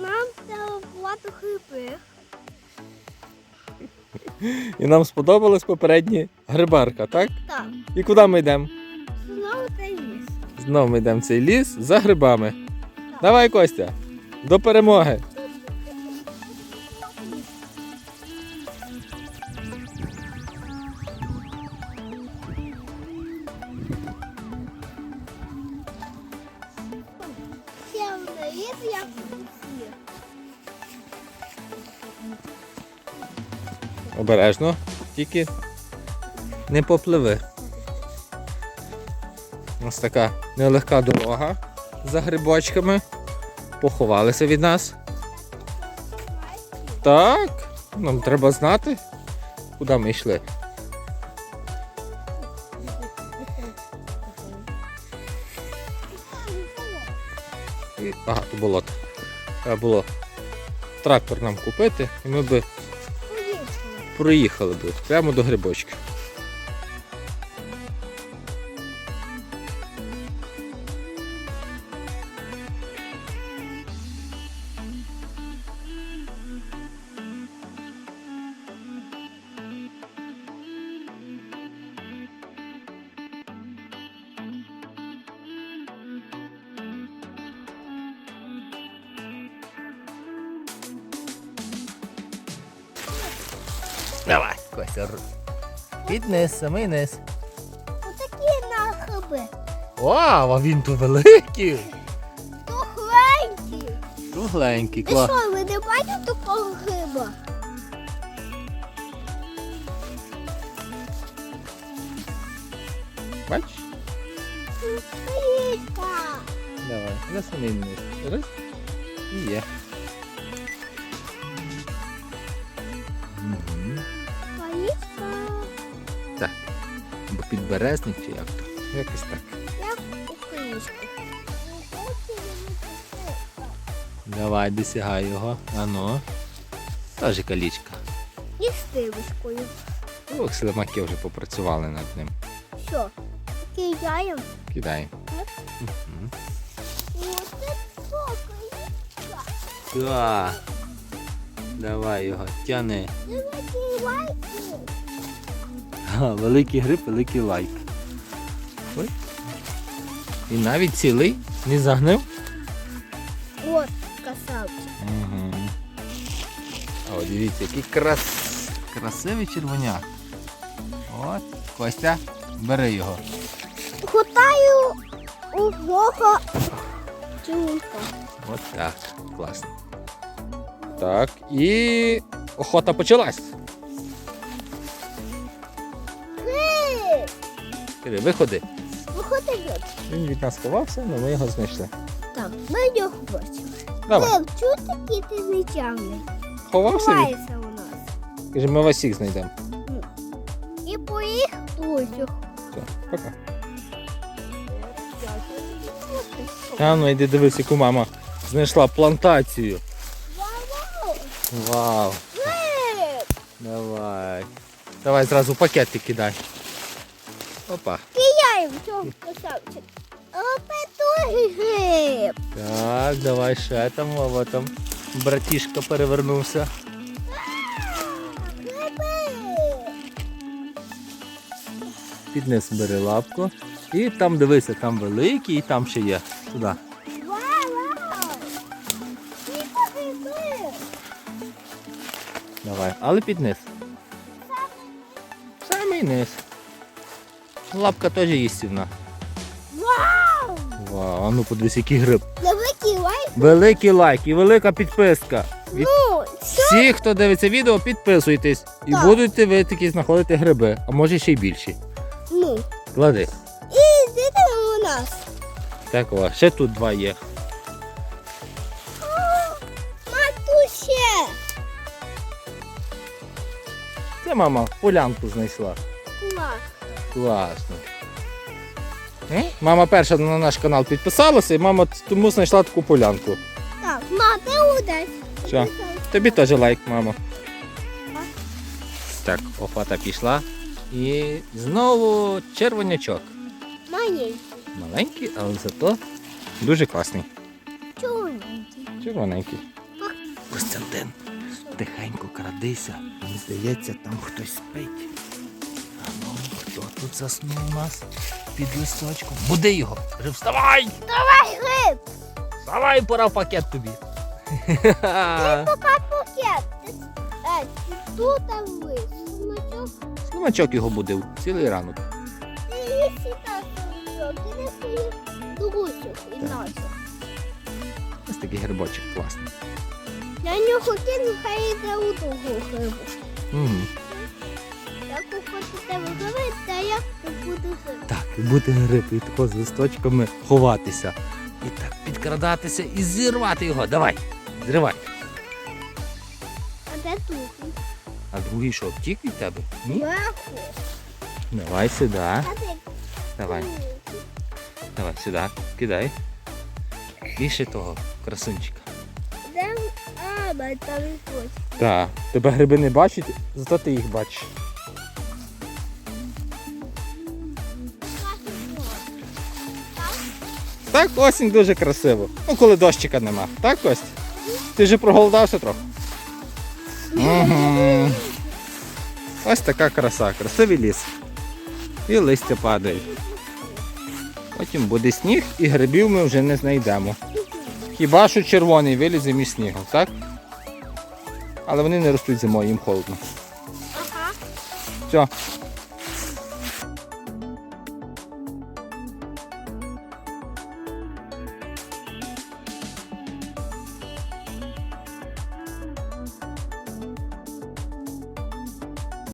Нам треба багато гриби. І нам сподобалась попередні грибарка, так? Так. І куди ми йдемо? Знову цей ліс. Знову ми йдемо в цей ліс за грибами. Давай, Костя, до перемоги. Всі. Обережно, тільки не попливи. Ось така нелегка дорога за грибочками. Поховалися від нас. Так, нам треба знати, куди ми йшли. Багато болот. Треба було трактор нам купити, і ми би проїхали б прямо до грибочків. Давай, Костя. Підниз, самий низ. Отакі на гриби. Вау, а він то великий. Тухленькі. Кругленький, І що, ви не бачите такого гриба? Бачиш? Давай, на самий низ. Раз. І є. Так. Бо підберезник чи як то? Якось так. Як українську. Давай, досягай його. Ану. Теж калічка. І стивочкою. Ох, слимаки вже попрацювали над ним. Що? Кидаємо. Оце соколіка. Так. Давай його, тяни. Давайте лайки. Великий гриб, великий лайк. Ой. І навіть цілий не загнив. От, красавчик. Угу. О, дивіться, який крас... красивий червоняк. От, Костя, бери його. Хватаю у Бога чулка. От так. Класно. Так, і охота почалась. Кири, виходи. Виходи геть. Він від нас ховався, але ми його знайшли. Так, ми його бачимо. Давай. Лев, чого такий ти нечемний? Ховався він. Ховається у нас. Каже, ми вас всіх знайдемо. І поїхав друзів. Все, пока. А ну йди дивись, яку мама знайшла плантацію. Вау! Вау. Гей! Давай. Давай зразу пакети кидай. Опа. Кияємо цього красавчик. Опа, той гриб. Так, давай ще там, о, там братішка перевернувся. Піднес бери лапку. І там дивися, там великий і там ще є. Туди. Давай. Але підниз. Самий низ. Лапка теж їстівна. Вау! Вау, а ну подивись, який гриб. Великий лайк. Великий лайк і велика підписка. Від Ну, всіх, хто дивиться відео, підписуйтесь. І Так. будете ви такі знаходити гриби, а може ще й більші. ну. Клади. І йдете у нас. Так, о, ще тут два є. Матуще. Це мама полянку знайшла. Клас. Класно. Мама перша на наш канал підписалася, і мама тому знайшла таку полянку. Так, ма, ти удай. Що? Тобі теж лайк, мамо. Так, охота пішла. І знову червонячок. Маленький. Маленький, але зато Дуже класний. Чорненький. Червоненький. Костянтин, тихенько крадися. Мені здається, там хтось спить. Заснув у нас під листочком? Буди його. Кажи, вставай! Давай гриб. Вставай, пора в пакет тобі. Пока пакет. Е, тут там ви. Смачок. Його будив цілий ранок. Ти їсти так. Ти не друзів і наших. Ось такий грибочок класний. Я нього кину, хай йде у другу грибу. Угу. Ви хочете то як це буде. Так, бути гриб, і тако з листочками ховатися. І так підкрадатися і зірвати його. Давай, зривай. А де другий? А другий що, втік від тебе? Ні? Давай сюди. А де Давай, давай сюди. Кидай. Більше того, красунчика. Де? А, там і. Так, тебе гриби не бачать, зато ти їх бачиш. Так, осінь дуже красиво. Ну, коли дощика нема. Так, Кость? Ти вже проголодався трохи? Угу. Ось така краса, красивий ліс. І листя падають. Потім буде сніг і грибів ми вже не знайдемо. Хіба що червоний вилізе між снігом, так? Але вони не ростуть зимою, їм холодно. Ага. Все,